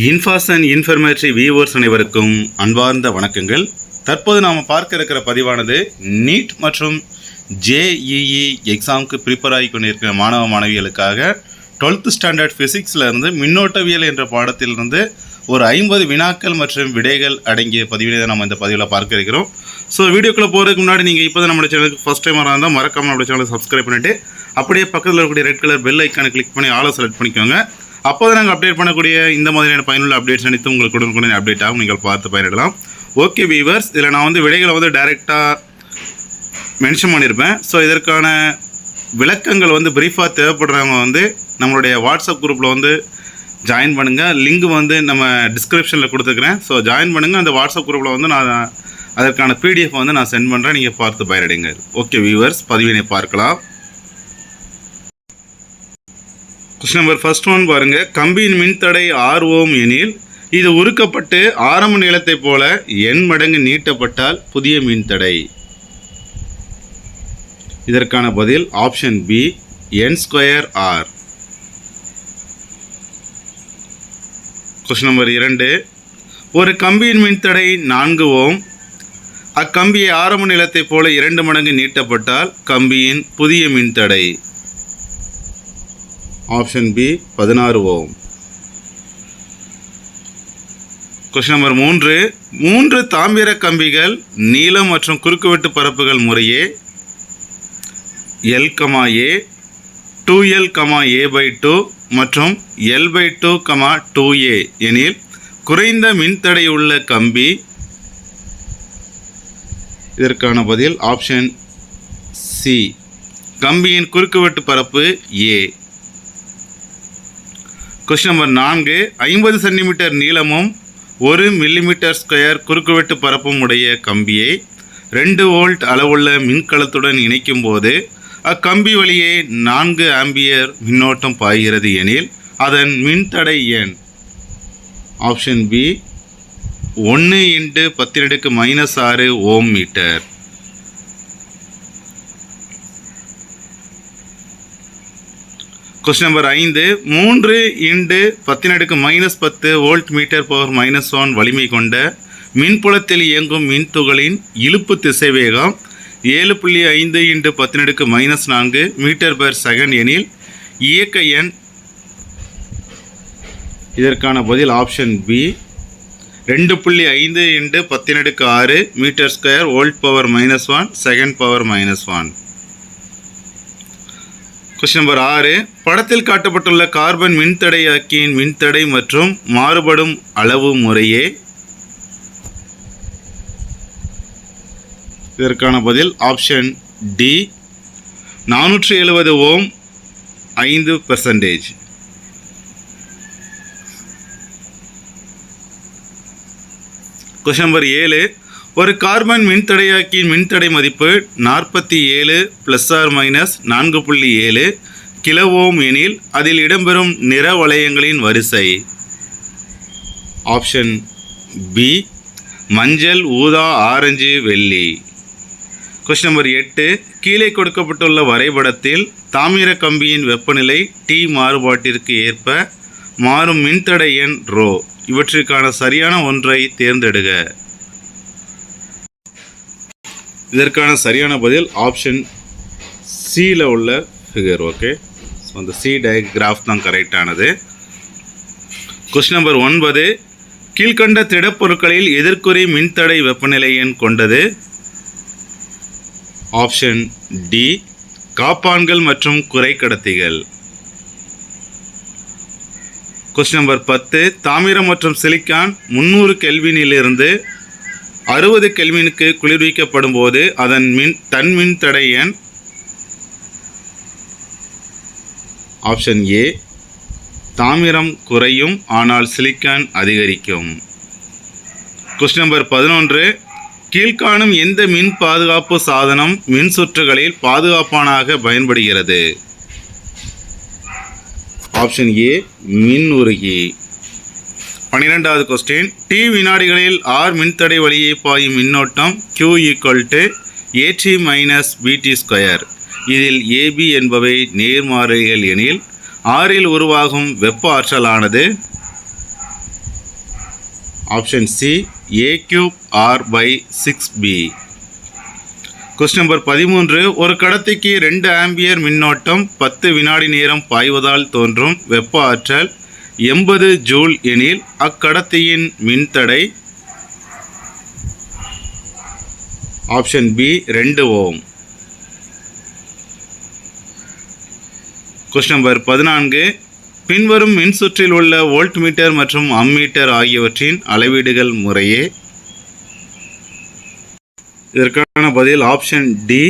இன்ஃபாஸ் and இன்ஃபர்மேட்டரி viewers அனைவருக்கும் அன்பார்ந்த வணக்கங்கள். தற்போது நாம் பார்க்க இருக்கிற பதிவானது நீட் மற்றும் ஜேஇஇ எக்ஸாமுக்கு ப்ரிப்பேர் ஆகி கொண்டிருக்கிற மாணவ மாணவிகளுக்காக 12th ஸ்டாண்டர்ட் ஃபிசிக்ஸில் இருந்து மின்னோட்டவியல் என்ற பாடத்திலிருந்து ஒரு ஐம்பது வினாக்கள் மற்றும் விடைகள் அடங்கிய பதிவினை தான் நம்ம இந்த பதிவில் பார்க்க இருக்கிறோம். ஸோ வீடியோக்குள்ளே போகிறதுக்கு முன்னாடி நீங்கள் இப்போ தான் நம்மளோட சேனலுக்கு ஃபஸ்ட் டைம் இருந்தால் மறக்காமல் நம்மளோட சேனலை சப்ஸ்கிரைப் பண்ணிவிட்டு அப்படியே பக்கத்தில் இருக்கக்கூடிய ரெட் கலர் பெல் ஐக்கானை கிளிக் பண்ணி ஆளை செலக்ட் பண்ணிக்கோங்க. அப்போ தான் நாங்கள் அப்டேட் பண்ணக்கூடிய இந்த மாதிரியான பயனுள்ள அப்டேட்ஸ் அனைத்து உங்களுக்கு உடனுக்குடன் அப்டேட் ஆகும். நீங்கள் பார்த்து பயனிடலாம். ஓகே வீவர்ஸ் இதில் நான் வந்து விடைகளை வந்து டைரெக்டாக மென்ஷன் பண்ணியிருப்பேன் ஸோ இதற்கான விளக்கங்கள் வந்து ப்ரீஃபாக தேவைப்படுறவங்க வந்து நம்மளுடைய வாட்ஸ்அப் குரூப்பில் வந்து ஜாயின் பண்ணுங்கள் லிங்க் வந்து நம்ம டிஸ்கிரிப்ஷனில் கொடுத்துக்கிறேன் ஸோ ஜாயின் பண்ணுங்கள் அந்த வாட்ஸ்அப் குரூப்பில் வந்து நான் அதற்கான பிடிஎஃப் வந்து நான் சென்ட் பண்ணுறேன் நீங்கள் பார்த்து பயிரடைங்க ஓகே வியூவர்ஸ் பதிவினை பார்க்கலாம். கொஸ்டின் நம்பர் ஃபர்ஸ்ட் ஒன் பாருங்கள் கம்பியின் மின்தடை ஆர் ஓம் எனில் இது உருக்கப்பட்டு ஆரம்ப நீளத்தை போல எண் மடங்கு நீட்டப்பட்டால் புதிய மின்தடை. இதற்கான பதில் option B N square R question number இரண்டு. ஒரு கம்பியின் மின்தடை நான்கு ஓம். அக்கம்பியை ஆரம்ப நிலத்தைப் போல இரண்டு மடங்கு நீட்டப்பட்டால் கம்பியின் புதிய மின்தடை. ஆப்ஷன் பி பதினாறு ஓம். கொஸ்டின் நம்பர் மூன்று. மூன்று தாமிர கம்பிகள் நீளம் மற்றும் குறுக்குவெட்டு பரப்புகள் முறையே L comma A two L comma A by two மற்றும் L by two comma two A எனில் குறைந்த மின்தடை உள்ள கம்பி. இதற்கான பதில் ஆப்ஷன் சி கம்பியின் குறுக்குவெட்டு பரப்பு ஏ கொஸ்டின் நம்பர் நான்கு. ஐம்பது சென்டிமீட்டர் நீளமும் ஒரு மில்லிமீட்டர் ஸ்கொயர் குறுக்குவெட்டு பரப்பும் உடைய கம்பியை ரெண்டு வோல்ட் அளவுள்ள மின்கலத்துடன் இணைக்கும் போது அக்கம்பி வழியே நான்கு ஆம்பியர் மின்னோட்டம் பாய்கிறது எனில் அதன் மின்தடை எண் ஆப்ஷன் பி ஒன்று இன்ட்டு பத்தினடுக்கு மைனஸ் ஆறு ஓம் மீட்டர். கொஸ்டின் நம்பர் ஐந்து. மூன்று இண்டு பத்தினடுக்கு மைனஸ் பத்து volt metre power minus one வலிமை கொண்ட மின்புலத்தில் இயங்கும் மின்துகளின் இழுப்பு திசைவேகம் ஏழு புள்ளி ஐந்து இண்டு பத்தினடுக்கு மைனஸ் நான்கு மீட்டர் பர் செகண்ட் எனில் இயக்க எண் இதற்கான பதில் ஆப்ஷன் பி ரெண்டு புள்ளி ஐந்து இண்டு பத்தினடுக்கு ஆறு metre square volt power minus one second power minus one question number ஆறு. படத்தில் காட்டப்பட்டுள்ள கார்பன் மின்தடையாக்கியின் மின்தடை மற்றும் மாறுபடும் அளவு முறையே. இதற்கான பதில் ஆப்ஷன் டி நானூற்றி எழுபது ஓம் ஐந்து பெர்சன்டேஜ் கொஸ்டின் நம்பர் ஏழு. ஒரு கார்பன் மின்தடையாக்கியின் மின்தடை மதிப்பு நாற்பத்தி ஏழு ப்ளஸ் ஆர் மைனஸ் நான்கு புள்ளி ஏழு கிலோ ஓம் எனில் அதில் இடம்பெறும் நிற வளையங்களின் வரிசை. ஆப்ஷன் பி மஞ்சள் ஊதா ஆரஞ்சு வெள்ளி. கொஸ்டின் நம்பர் எட்டு கீழே கொடுக்கப்பட்டுள்ள வரைபடத்தில் தாமிர கம்பியின் வெப்பநிலை டி மாறுபாட்டிற்கு ஏற்ப மாறும் மின்தடை எண் ரோ. இவற்றிற்கான சரியான ஒன்றை தேர்ந்தெடுக. இதற்கான சரியான பதில் ஆப்ஷன் சியில் உள்ள ஃபிகர் ஓகே ஸோ அந்த சி டயக்ராஃப் தான் கரெக்டானது கொஸ்டின் நம்பர் ஒன்பது. கீழ்கண்ட திடப்பொருட்களில் எதிர்குறி மின்தடை வெப்பநிலை எண் கொண்டது. ஆப்ஷன் டி காப்பான்கள் மற்றும் குறைக்கடத்திகள். கொஸ்டின் நம்பர் பத்து. தாமிரம் மற்றும் சிலிக்கான் முந்நூறு கெல்வினிலிருந்து அறுபது கெல்வினுக்கு குளிர்விக்கப்படும் போது அதன் மின் தன் மின் தடை எண் ஆப்ஷன் ஏ. தாமிரம் குறையும் ஆனால் சிலிக்கான் அதிகரிக்கும். கொஸ்டின் நம்பர் பதினொன்று. கீழ்காணும் எந்த மின் பாதுகாப்பு சாதனம் மின் சுற்றுகளில் பாதுகாப்பானாக பயன்படுகிறது? ஆப்ஷன் ஏ மின் உருகி பன்னிரெண்டாவது கொஸ்டின் டி வினாடிகளில் ஆர் மின்தடை வழியே பாயும் மின்னோட்டம் Q equal to AT minus BT square இதில் ஏபி என்பவை நேர்மாறிகள் எனில் ஆறில் உருவாகும் வெப்ப ஆற்றலானது option C A cube R by six B question number பதிமூன்று. ஒரு கடத்திக்கு ரெண்டு ஆம்பியர் மின்னோட்டம் பத்து வினாடி நேரம் பாய்வதால் தோன்றும் வெப்ப ஆற்றல் எண்பது ஜூல் எனில் அக்கடத்தியின் மின்தடை ஆப்ஷன் பி ரெண்டு ஓம். கொஸ்டின் நம்பர் பதினான்கு. பின்வரும் மின்சுற்றில் உள்ள வோல்ட் மீட்டர் மற்றும் அம்மீட்டர் ஆகியவற்றின் அளவீடுகள் முறையே. இதற்கான பதில் option D.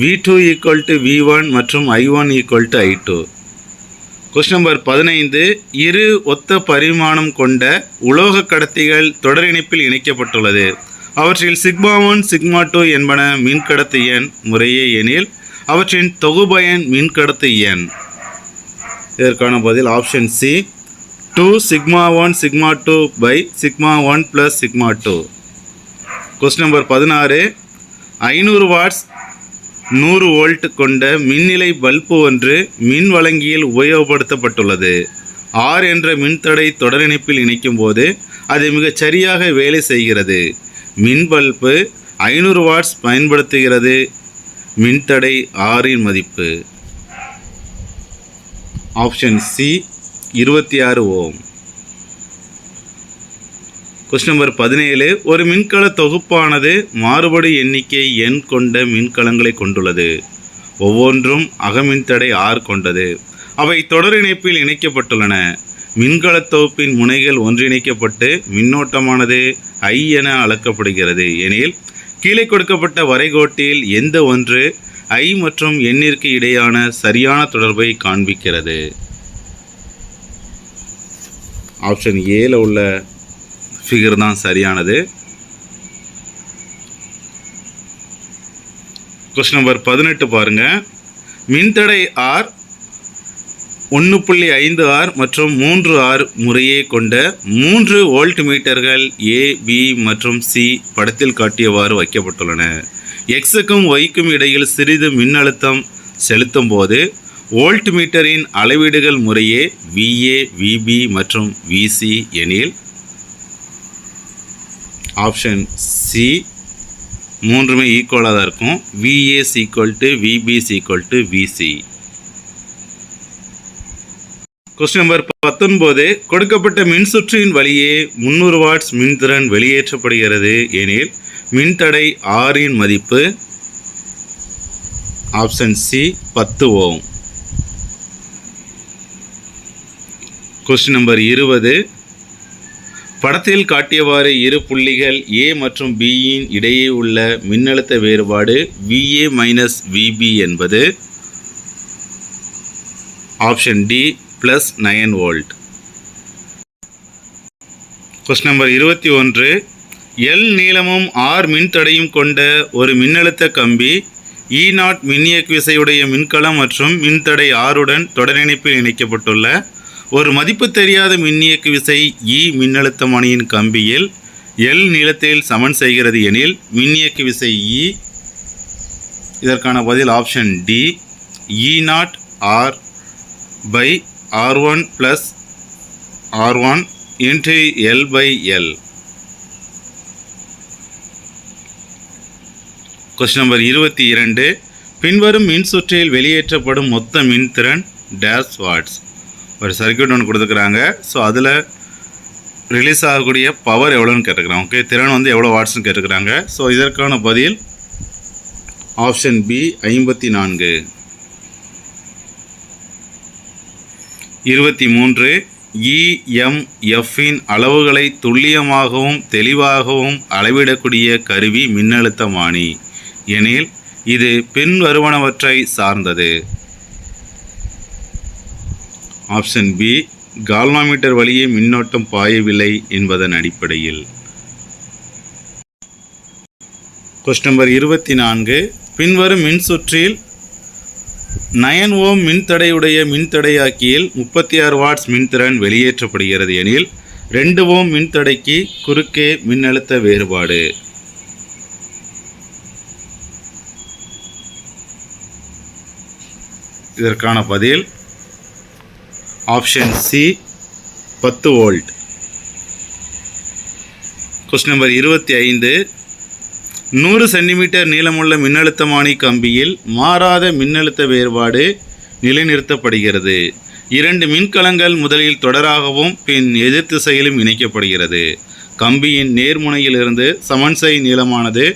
V two equal to V one மற்றும் I one equal to I two question number பதினைந்து இரு ஒத்த பரிமாணம் கொண்ட உலோக கடத்திகள் தொடர் இணைப்பில் இணைக்கப்பட்டுள்ளது. அவற்றில் சிக்மா ஒன் சிக்மா டூ என்பன மின்கடத்து எண் முறையே எனில் அவற்றின் தொகுபயன் மின்கடத்து எண். இதற்கான பதில் option C two sigma one sigma two by sigma one plus sigma two. Question number பதினாறு ஐநூறு வாட்ஸ் நூறு வோல்ட் கொண்ட மின்னிலை பல்பு ஒன்று மின் வழங்கியில் உபயோகப்படுத்தப்பட்டுள்ளது. ஆர் என்ற மின்தடை தொடரிணைப்பில் இணைக்கும் போது அது மிகச் சரியாக வேலை செய்கிறது. மின் பல்பு ஐநூறு வாட்ஸ் பயன்படுத்துகிறது. மின்தடை ஆறின் மதிப்பு. ஆப்ஷன் சி இருபத்தி ஆறு ஓம். கொஸ்டின் நம்பர் பதினேழு. ஒரு மின்கல தொகுப்பானது மாறுபடு எண்ணிக்கை எண் கொண்ட மின்கலங்களை கொண்டுள்ளது. ஒவ்வொன்றும் அகமின்தடை ஆர் கொண்டது. அவை தொடர் இணைப்பில் இணைக்கப்பட்டுள்ளன. மின்கலத் தொகுப்பின் முனைகள் ஒன்றிணைக்கப்பட்டு மின்னோட்டமானது ஐ என அளக்கப்படுகிறது. எனில் கீழே கொடுக்கப்பட்ட வரைகோட்டில் எந்த ஒன்று ஐ மற்றும் எண்ணிற்கு இடையான சரியான தொடர்பை காண்பிக்கிறது. ஆப்ஷன் ஏல உள்ள ஃபிகர் தான் சரியானது. கொஸ்டின் நம்பர் பதினெட்டு பாருங்க. மின்தடை ஆர் ஒன்று புள்ளி ஐந்து ஆர் மற்றும் மூன்று ஆர் முறையே கொண்ட மூன்று வோல்ட் மீட்டர்கள் ஏ பி மற்றும் சி படத்தில் காட்டியவாறு வைக்கப்பட்டுள்ளன. எக்ஸுக்கும் ஒய்க்கும் இடையில் சிறிது மின்னழுத்தம் செலுத்தும் போது வோல்ட் மீட்டரின் அளவீடுகள் முறையே விஏ விபி மற்றும் விசி எனில் ஆப்ஷன் சி மூன்றுமே ஈக்குவலாக தான் இருக்கும். VAs equal to VBs equal to VC question number பத்தொன்பது கொடுக்கப்பட்ட மின்சுற்றின் வழியே முந்நூறு வாட்ஸ் மின்திறன் வெளியேற்றப்படுகிறது எனில் மின்தடை ஆறின் மதிப்பு ஆப்ஷன் சி பத்து ஓம். கொஸ்டின் நம்பர் இருபது படத்தில் காட்டியவாறு இரு புள்ளிகள் ஏ மற்றும் பியின் இடையே உள்ள மின்னழுத்த வேறுபாடு விஏ மைனஸ் விபி என்பது option D plus nine volt question number இருபத்தி ஒன்று. எல் நீளமும் ஆர் மின்தடையும் கொண்ட ஒரு மின்னழுத்த கம்பி e இ நாட் மின்னியக்கு விசையுடைய மின்கலம் மற்றும் மின்தடை ஆருடன் தொடரிணைப்பில் இணைக்கப்பட்டுள்ள ஒரு மதிப்பு தெரியாத மின்னியக்கு விசை e இ மின்னழுத்தமணியின் கம்பியில் எல் நீளத்தில் சமன் செய்கிறது எனில் மின்னியக்கு விசை இ இதற்கான பதில் option D E nought R by R one plus R one into L by L question number இருபத்தி இரண்டு. பின்வரும் மின்சுற்றில் வெளியேற்றப்படும் மொத்த மின்திறன் டேஷ் வாட்ஸ் ஒரு சர்க்கியூட் ஒன்று கொடுத்துக்கிறாங்க. ஸோ அதில் ரிலீஸ் ஆகக்கூடிய பவர் எவ்வளோன்னு கேட்டுக்கிறாங்க. ஓகே திறன் வந்து எவ்வளோ வாட்ஸ்னு கேட்டுக்கிறாங்க. ஸோ இதற்கான பதில் ஆப்ஷன் பி ஐம்பத்தி நான்கு. இருபத்தி மூன்று இஎம்எஃப்பின் அளவுகளை துல்லியமாகவும் தெளிவாகவும் அளவிடக்கூடிய கருவி மின்னழுத்தமானி எனில் இது பின்வருவனவற்றை சார்ந்தது. ஆப்ஷன் பி கால்வாமீட்டர் வழியே மின்னோட்டம் பாயவில்லை என்பதன் அடிப்படையில். கொஸ்டின் நம்பர் இருபத்தி நான்கு பின்வரும் மின்சுற்றில் நயன் ஓம் மின்தடையுடைய மின்தடையாக்கியில் முப்பத்தி ஆறு வாட்ஸ் மின்திறன் வெளியேற்றப்படுகிறது எனில் ரெண்டு ஓம் மின்தடைக்கு குறுக்கே மின்னழுத்த வேறுபாடு. இதற்கான பதில் ஆப்ஷன் சி பத்து வோல்ட் கொஸ்டின் நம்பர் இருபத்தி ஐந்து நூறு சென்டிமீட்டர் நீளமுள்ள மின்னழுத்தமானி கம்பியில் மாறாத மின்னழுத்த வேறுபாடு நிலைநிறுத்தப்படுகிறது. இரண்டு மின்கலங்கள் முதலில் தொடராகவும் பின் எதிர் திசையிலும் இணைக்கப்படுகிறது. கம்பியின் நேர்முனையிலிருந்து சமன்சை நீளமானது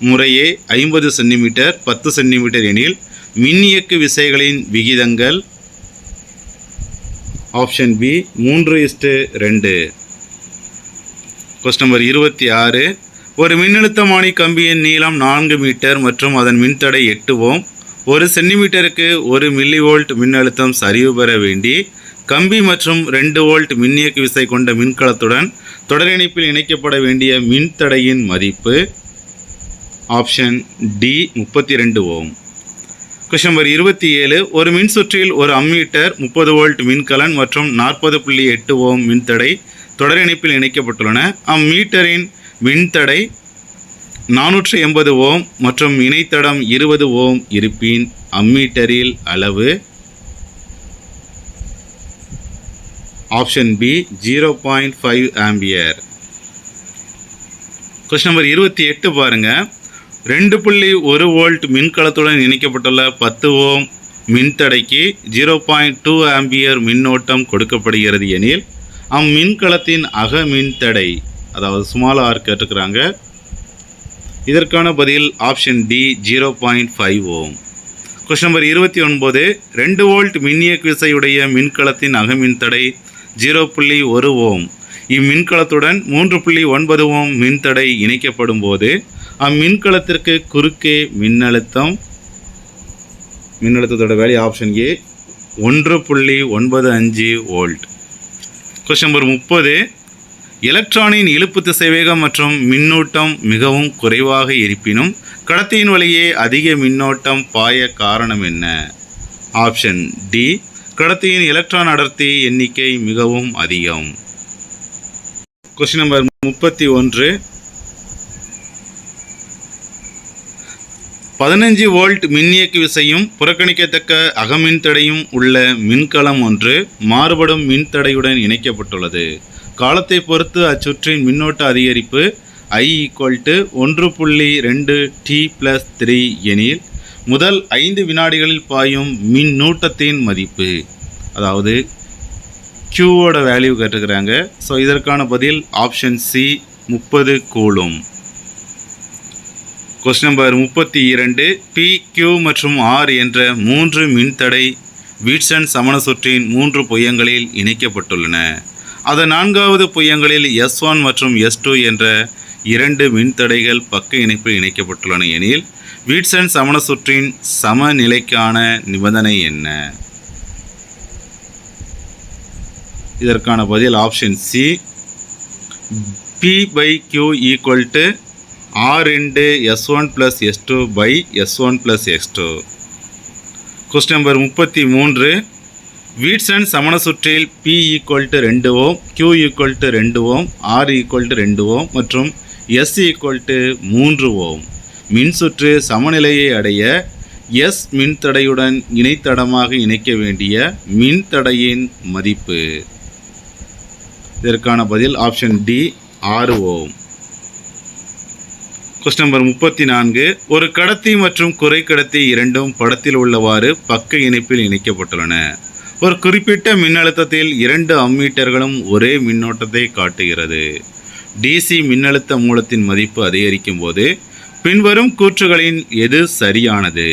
முறையே ஐம்பது சென்டிமீட்டர் பத்து சென்டிமீட்டர் எனில் மின்னியக்கு விசைகளின் விகிதங்கள் ஆப்ஷன் பி மூன்று இஸ்டு ரெண்டு. கொஸ்டின் நம்பர் இருபத்தி ஆறு. ஒரு மின்னழுத்தமானி கம்பியின் நீளம் நான்கு மீட்டர் மற்றும் அதன் மின்தடை எட்டு ஓம். ஒரு சென்டிமீட்டருக்கு ஒரு மில்லி வோல்ட் மின்னழுத்தம் சரிவு பெற வேண்டி கம்பி மற்றும் ரெண்டு வோல்ட் மின்னியக்கு விசை கொண்ட மின்கலத்துடன் தொடர் இணைப்பில் இணைக்கப்பட வேண்டிய மின்தடையின் மதிப்பு ஆப்ஷன் டி முப்பத்தி ரெண்டு ஓம். கொஸ்டின் நம்பர் இருபத்தி ஏழு. ஒரு மின்சுற்றில் ஒரு அம்மீட்டர் முப்பது வோல்ட் மின்கலன் மற்றும் நாற்பது புள்ளி எட்டு ஓம் மின்தடை தொடர் இணைப்பில் இணைக்கப்பட்டுள்ளன. அம்மீட்டரின் மின்தடை நானூற்று எண்பது ஓம் மற்றும் இணைத்தடம் இருபது ஓம் இருப்பின் அம்மீட்டரில் அளவு option B zero point five ampere question number இருபத்தி எட்டு பாருங்கள் ரெண்டு புள்ளி ஒரு வோல்ட் மின்கலத்துடன் இணைக்கப்பட்டுள்ள பத்து ஓம் மின்தடைக்கு ஜீரோ பாயிண்ட் டூ ஆம்பியர் மின்னோட்டம் கொடுக்கப்படுகிறது எனில் அம்மின்கலத்தின் அக மின்தடை அதாவது ஸ்மால் ஆர் கேட்டுக்கிறாங்க இதற்கான பதில் option D zero point five ohm. Question number இருபத்தி ஒன்பது ரெண்டு வோல்ட் மின்னியக்கு விசையுடைய மின்கலத்தின் அகமின்தடை ஜீரோ புள்ளி ஒரு ஓம். இம்மின்கலத்துடன் மூன்று புள்ளி ஒன்பது ஓம் மின்தடை இணைக்கப்படும் போது அம்மின்கலத்திற்கு குறுக்கே மின்னழுத்தம். மின்னழுத்தத்தோட வேல்யூ ஆப்ஷன் ஏ ஒன்று புள்ளி ஒன்பது அஞ்சு வோல்ட் கொஸ்டின் நம்பர் முப்பது. எலக்ட்ரானின் இழுப்பு திசைவேகம் மற்றும் மின்னூட்டம் மிகவும் குறைவாக இருப்பினும் கடத்தியின் வழியே அதிக மின்னோட்டம் பாய காரணம் என்ன? ஆப்ஷன் டி கடத்தியின் எலக்ட்ரான் அடர்த்தி எண்ணிக்கை மிகவும் அதிகம். கொஸ்டின் நம்பர் முப்பத்தி ஒன்று. பதினஞ்சு வோல்ட் மின்னியக்கு விசையும் புறக்கணிக்கத்தக்க அகமின்தடையும் உள்ள மின்கலம் ஒன்று மாறுபடும் மின்தடையுடன் இணைக்கப்பட்டுள்ளது. காலத்தை பொறுத்து அச்சுற்றின் மின்னோட்ட அதிகரிப்பு ஐ ஈக்குவல் டு ஒன்று புள்ளி ரெண்டு டி ப்ளஸ் த்ரீ எனில் முதல் ஐந்து வினாடிகளில் பாயும் மின்னூட்டத்தின் மதிப்பு. அதாவது க்யூவோட வேல்யூ கேட்டுக்கிறாங்க ஸோ இதற்கான பதில் ஆப்ஷன் சி முப்பது கூலும். கொஸ்டின் நம்பர் முப்பத்தி இரண்டு பி கியூ மற்றும் ஆர் என்ற மூன்று மின்தடை வீட்சன் சமண சுற்றின் மூன்று பொய்யங்களில் இணைக்கப்பட்டுள்ளன. அதன் நான்காவது பொய்யங்களில் எஸ் ஒன் மற்றும் எஸ் டூ என்ற இரண்டு மின்தடைகள் பக்க இணைப்பில் இணைக்கப்பட்டுள்ளன எனில் வீட்சன் சமண சுற்றின் சமநிலைக்கான நிபந்தனை என்ன? இதற்கான பதில் option C P by Q equal to R into S one plus S two by S one plus S two question number முப்பத்தி மூன்று. வீட்சன் சமண சுற்றில் பி ஈக்குவல் டு ரெண்டு ஓம் கியூ ஈக்குவல் டு ரெண்டு ஓம் ஆர் ஈக்குவல் டு ரெண்டு ஓம் மற்றும் S equal to மூன்று ஓம். மின்சுற்று சமநிலையை அடைய எஸ் மின்தடையுடன் இணைத்தடமாக இணைக்க வேண்டிய மின்தடையின் மதிப்பு. இதற்கான பதில் ஆப்ஷன் டி ஆறு ஓம். கொஸ்டின் நம்பர் முப்பத்தி நான்கு ஒரு கடத்தி மற்றும் குறை கடத்தி இரண்டும் படத்தில் உள்ளவாறு பக்க இணைப்பில் இணைக்கப்பட்டுள்ளன. ஒரு குறிப்பிட்ட மின்னழுத்தத்தில் இரண்டு அம்மீட்டர்களும் ஒரே மின்னோட்டத்தை காட்டுகிறது. டிசி மின்னழுத்த மூலத்தின் மதிப்பு அதிகரிக்கும் போது பின்வரும் கூற்றுகளின் எது சரியானது?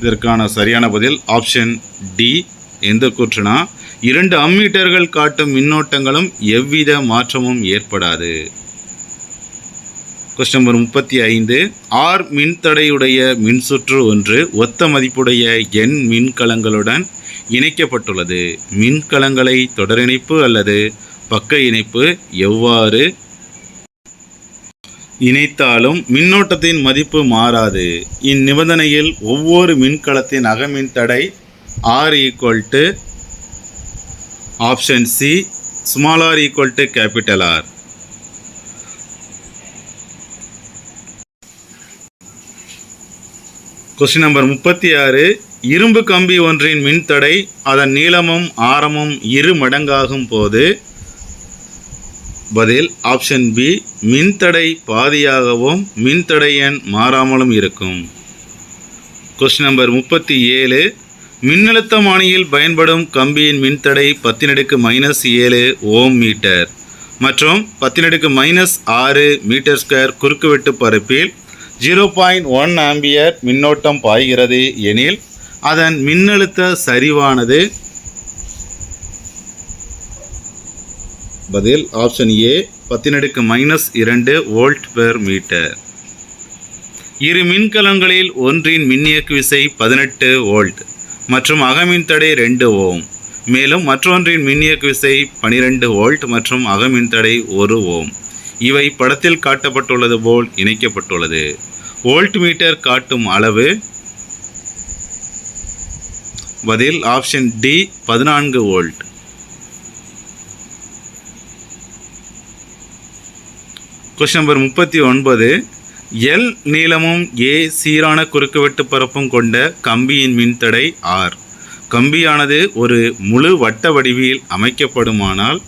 இதற்கான சரியான பதில் ஆப்ஷன் டி. எந்த கூற்றுனா இரண்டு அம்மீட்டர்கள் காட்டும் மின்னோட்டங்களும் எவ்வித மாற்றமும் ஏற்படாது. கொஸ்டின் நம்பர் முப்பத்தி ஐந்து. ஆர் மின்தடையுடைய மின்சுற்று ஒன்று ஒத்த மதிப்புடைய எண் மின்கலங்களுடன் இணைக்கப்பட்டுள்ளது. மின்கலங்களை தொடரிணைப்பு அல்லது பக்க இணைப்பு எவ்வாறு இணைத்தாலும் மின்னோட்டத்தின் மதிப்பு மாறாது. இந்நிபந்தனையில் ஒவ்வொரு மின்கலத்தின் அகமின் தடை R equal to option C small R equal to capital R question number முப்பத்தி ஆறு இரும்பு கம்பி ஒன்றின் மின்தடை அதன் நீளமும் ஆரமும் இரு மடங்காகும் போது பதில் ஆப்ஷன் பி மின்தடை பாதியாகவும் மின்தடை எண் மாறாமலும் இருக்கும். கொஸ்டின் நம்பர் முப்பத்தி ஏழு மின்னழுத்தமானியில் பயன்படும் கம்பியின் மின்தடை பத்தினடுக்கு மைனஸ் ஏழு ஓம் மீட்டர். மற்றும் பத்தினடுக்கு மைனஸ் ஆறு மீட்டர் ஸ்கொயர் குறுக்குவெட்டு பரப்பில் ஜீரோ பாயிண்ட் ஒன் ஆம்பியர் மின்னோட்டம் பாய்கிறது எனில் அதன் மின்னழுத்த சரிவானது பதில் ஆப்ஷன் ஏ பத்தினடுக்கு மைனஸ் இரண்டு வோல்ட் பெர் மீட்டர் இரு மின்கலங்களில் ஒன்றின் மின்னியக்கு விசை பதினெட்டு வோல்ட் மற்றும் அகமின் தடை ரெண்டு ஓம். மேலும் மற்றொன்றின் மின்னியக்கு விசை பனிரெண்டு வோல்ட் மற்றும் அகமின் தடை ஒரு ஓம். இவை படத்தில் காட்டப்பட்டுள்ளது போல் இணைக்கப்பட்டுள்ளது. வோல்ட் மீட்டர் காட்டும் அளவு. பதில் ஆப்ஷன் டி பதினான்கு வோல்ட். கொஸ்டின் நம்பர் முப்பத்தி ஒன்பது. எல் நீளமும் ஏ சீரான குறுக்குவெட்டு பரப்பும் கொண்ட கம்பியின் மின்தடை ஆர். கம்பியானது ஒரு முழு வட்ட வடிவில் அமைக்கப்படுமானால்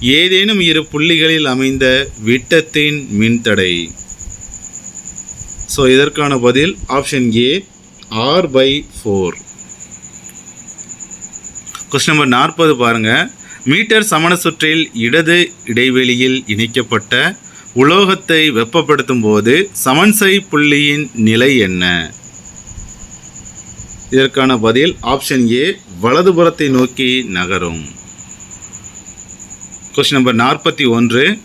ஏதேனும் இரு புள்ளிகளில் அமைந்த விட்டத்தின் மின்தடை. ஸோ இதற்கான பதில் option A R by four question number நாற்பது பாருங்கள் மீட்டர் சமண சுற்றில் இடது இடைவெளியில் இணைக்கப்பட்ட உலோகத்தை வெப்பப்படுத்தும் போது சமன்சை புள்ளியின் நிலை என்ன? இதற்கான பதில் ஆப்ஷன் ஏ வலதுபுறத்தை நோக்கி நகரும். கொஸ்டின் நம்பர் நாற்பத்தி ஒன்று.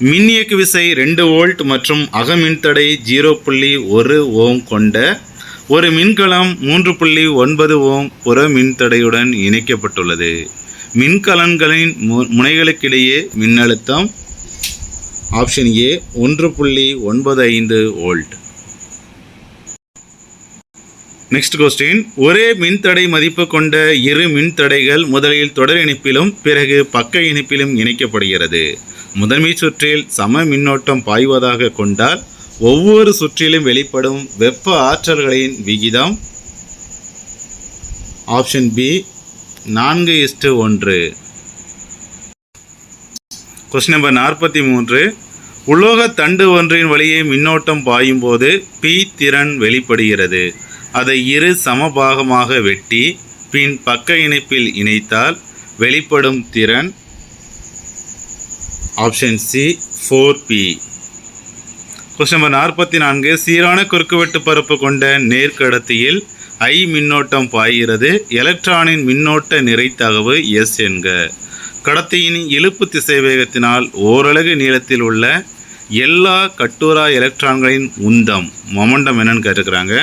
மின்னியக்கு விசை ரெண்டு வோல்ட் மற்றும் அகமின்தடை ஜீரோ புள்ளி ஒரு ஓம் கொண்ட ஒரு மின்கலம் மூன்று புள்ளி ஒன்பது ஓம் புற மின்தடையுடன் இணைக்கப்பட்டுள்ளது. மின்கலன்களின் மு- முனைகளுக்கிடையே மின்னழுத்தம் ஆப்ஷன் ஏ ஒன்று புள்ளி ஒன்பது ஐந்து ஓல்ட் நெக்ஸ்ட் கொஸ்டின் ஒரே மின்தடை மதிப்பு கொண்ட இரு மின்தடைகள் முதலில் தொடர் இணைப்பிலும் பிறகு பக்க இணைப்பிலும் இணைக்கப்படுகிறது. முதன்மை சுற்றில் சம மின்னோட்டம் பாய்வதாக கொண்டால் ஒவ்வொரு சுற்றிலும் வெளிப்படும் வெப்ப ஆற்றல்களின் விகிதம் ஆப்ஷன் பி நான்கு இஸ்டு ஒன்று. கொஸ்டின் நம்பர் நாற்பத்தி மூன்று. உலோக தண்டு ஒன்றின் வழியே மின்னோட்டம் பாயும் போது பி திறன் வெளிப்படுகிறது. அதை இரு சமபாகமாக வெட்டி பின் பக்க இணைப்பில் இணைத்தால் வெளிப்படும் திறன். Option C four P question number நாற்பத்தி நான்கு. சீரான குறுக்குவெட்டு பரப்பு கொண்ட நேர்கடத்தியில் ஐ மின்னோட்டம் பாய்கிறது. எலக்ட்ரானின் மின்னோட்ட நிறைத்தகவு எஸ் என்க. கடத்தியின் இழுப்பு திசைவேகத்தினால் ஓரலகு நீளத்தில் உள்ள எல்லா கட்டுரா எலக்ட்ரான்களின் உந்தம் மொமெண்டம் என்னன்னு கேட்டுக்கிறாங்க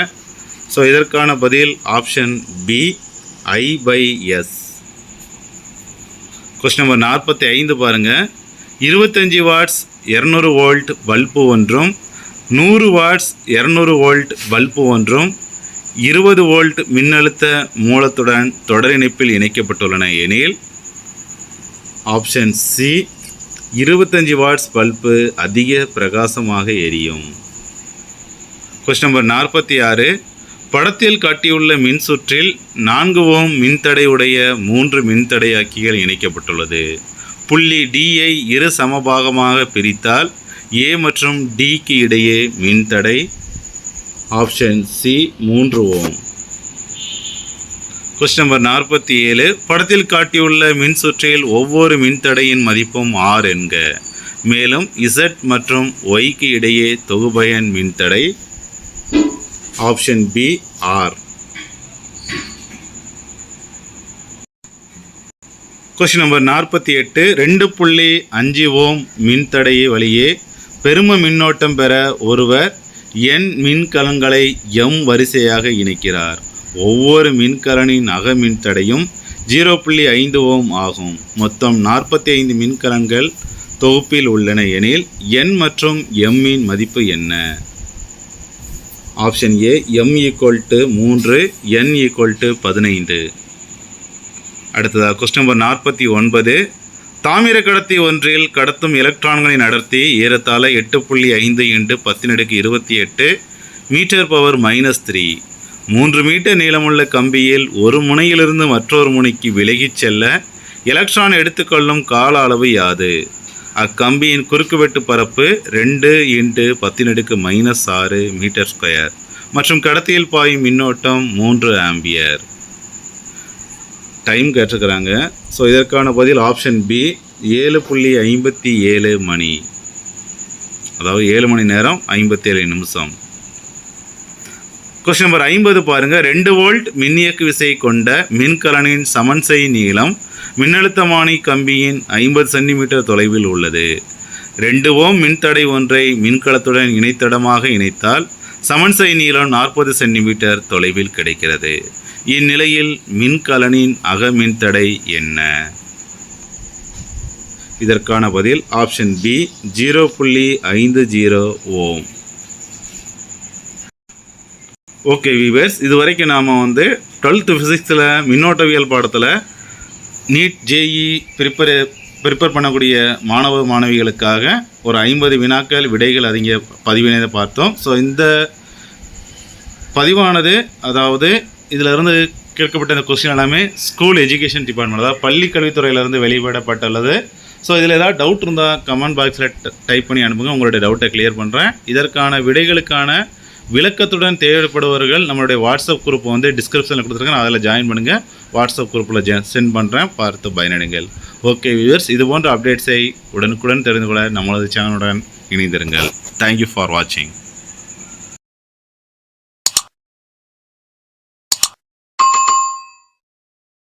ஸோ இதற்கான பதில் option B I by S question number நாற்பத்தி ஐந்து பாருங்கள் இருபத்தஞ்சி வாட்ஸ் இரநூறு வோல்ட் பல்பு ஒன்றும் நூறு வாட்ஸ் இரநூறு வோல்ட் பல்பு ஒன்றும் இருபது வோல்ட் மின்னழுத்த மூலத்துடன் தொடர் இணைப்பில் இணைக்கப்பட்டுள்ளன. எனில் ஆப்ஷன் சி இருபத்தஞ்சி வாட்ஸ் பல்பு அதிக பிரகாசமாக எரியும். கொஸ்டின் நம்பர் நாற்பத்தி ஆறு படத்தில் காட்டியுள்ள மின்சுற்றில் நான்கு ஓம் மின்தடை உடைய மூன்று மின்தடையாக்கிகள் இணைக்கப்பட்டுள்ளது. புள்ளி டியை இரு சமபாகமாக பிரித்தால் ஏ மற்றும் டிக்கு இடையே மின்தடை ஆப்ஷன் சி மூன்று ஓம். கொஸ்டின் நம்பர் நாற்பத்தி ஏழு. படத்தில் காட்டியுள்ள மின்சுற்றில் ஒவ்வொரு மின்தடையின் மதிப்பும் ஆர் என்க. மேலும் இசட் மற்றும் ஒய்க்கு இடையே தொகுபயன் மின்தடை option B R question number நாற்பத்தி எட்டு. ரெண்டு புள்ளி அஞ்சு ஓம் மின்தடை வழியே பெரும மின்னோட்டம் பெற ஒருவர் என் மின்கலங்களை எம் வரிசையாக இணைக்கிறார். ஒவ்வொரு மின்கலனின் அக மின்தடையும் ஜீரோ புள்ளி ஐந்து ஓம் ஆகும். மொத்தம் நாற்பத்தி ஐந்து மின்கலன்கள் தொகுப்பில் உள்ளன எனில் என் மற்றும் எம்மின் மதிப்பு என்ன? Option A M equal to மூன்று என் ஈக்குவல் டு பதினைந்து. அடுத்ததாக கொஸ்டின் நம்பர் நாற்பத்தி ஒன்பது. தாமிர கடத்தி ஒன்றில் கடத்தும் எலக்ட்ரான்களின் அடர்த்தி ஏறத்தாழ எட்டு புள்ளி ஐந்து இன்ட்டு பத்தினடுக்கு இருபத்தி எட்டு மீட்டர் பவர் மைனஸ் த்ரீ மூன்று மீட்டர் நீளமுள்ள கம்பியில் ஒரு முனையிலிருந்து மற்றொரு முனைக்கு விலகிச் செல்ல எலக்ட்ரான் எடுத்துக்கொள்ளும் கால அளவு யாது? அக்கம்பியின் குறுக்குவெட்டு பரப்பு ரெண்டு இன்ட்டு பத்தினடுக்கு மைனஸ் ஆறு மீட்டர் ஸ்கொயர். மற்றும் கடத்தியில் பாயும் மின்னோட்டம் மூன்று ஆம்பியர். டைம் கேட்டிருக்கிறாங்க. ஸோ இதற்கான பதில் ஆப்ஷன் பி ஏழு புள்ளி ஐம்பத்தி ஏழு மணி. அதாவது ஏழு மணி நேரம் ஐம்பத்தேழு நிமிஷம். கொஸ்டின் நம்பர் ஐம்பது பாருங்க. ரெண்டு வோல்ட் மின்னியக்கு விசை கொண்ட மின்கலனின் சமன்செய் நீளம் மின்னழுத்தமானி கம்பியின் ஐம்பது சென்டிமீட்டர் தொலைவில் உள்ளது. ரெண்டு ஓம் மின்தடை ஒன்றை மின்கலத்துடன் இணைத்தடமாக இணைத்தால் சமன்செய் நீளம் நாற்பது சென்டிமீட்டர் தொலைவில் கிடைக்கிறது. இந்நிலையில் மின்கலனின் அக மின்தடை என்ன? இதற்கான பதில் ஆப்ஷன் பி ஜீரோ புள்ளி ஐந்து ஜீரோ ஓம். ஓகே வீவர்ஸ் இது வரைக்கும் நாம் வந்து டுவெல்த்து ஃபிசிக்ஸில் மின்னோட்டவியல் பாடத்தில் நீட் ஜேஇ ப்ரிப்பர் ப்ரிப்பேர் பண்ணக்கூடிய மாணவ மாணவிகளுக்காக ஒரு ஐம்பது வினாக்கள் விடைகள் அதிக பதிவினை பார்த்தோம். ஸோ இந்த பதிவானது அதாவது இதிலிருந்து கேட்கப்பட்ட இந்த கொஸ்டின் எல்லாமே ஸ்கூல் எஜுகேஷன் டிபார்ட்மெண்ட் அதாவது பள்ளி கல்வித்துறையிலிருந்து வெளியிடப்பட்டுள்ளது. ஸோ இதில் ஏதாவது டவுட் இருந்தால் கமெண்ட் பாக்ஸில் டைப் பண்ணி அனுப்புங்க. உங்களுடைய டவுட்டை கிளியர் பண்ணுறேன் இதற்கான விடைகளுக்கான விளக்கத்துடன் தேவைப்படுபவர்கள் நம்மளுடைய வாட்ஸ்அப் குரூப் வந்து டிஸ்கிரிப்ஷனில் கொடுத்துருக்கேன். அதில் ஜாயின் பண்ணுங்கள் வாட்ஸ்அப் குரூப்பில் ஜ சென்ட் பண்ணுறேன் பார்த்து பயனடைங்கள். ஓகே வியூவர்ஸ் இது போன்ற அப்டேட்ஸை உடனுக்குடன் தெரிந்து கொள்ள நம்மளது சேனலுடன் இணைந்திருங்கள். தேங்க்யூ ஃபார் வாட்சிங்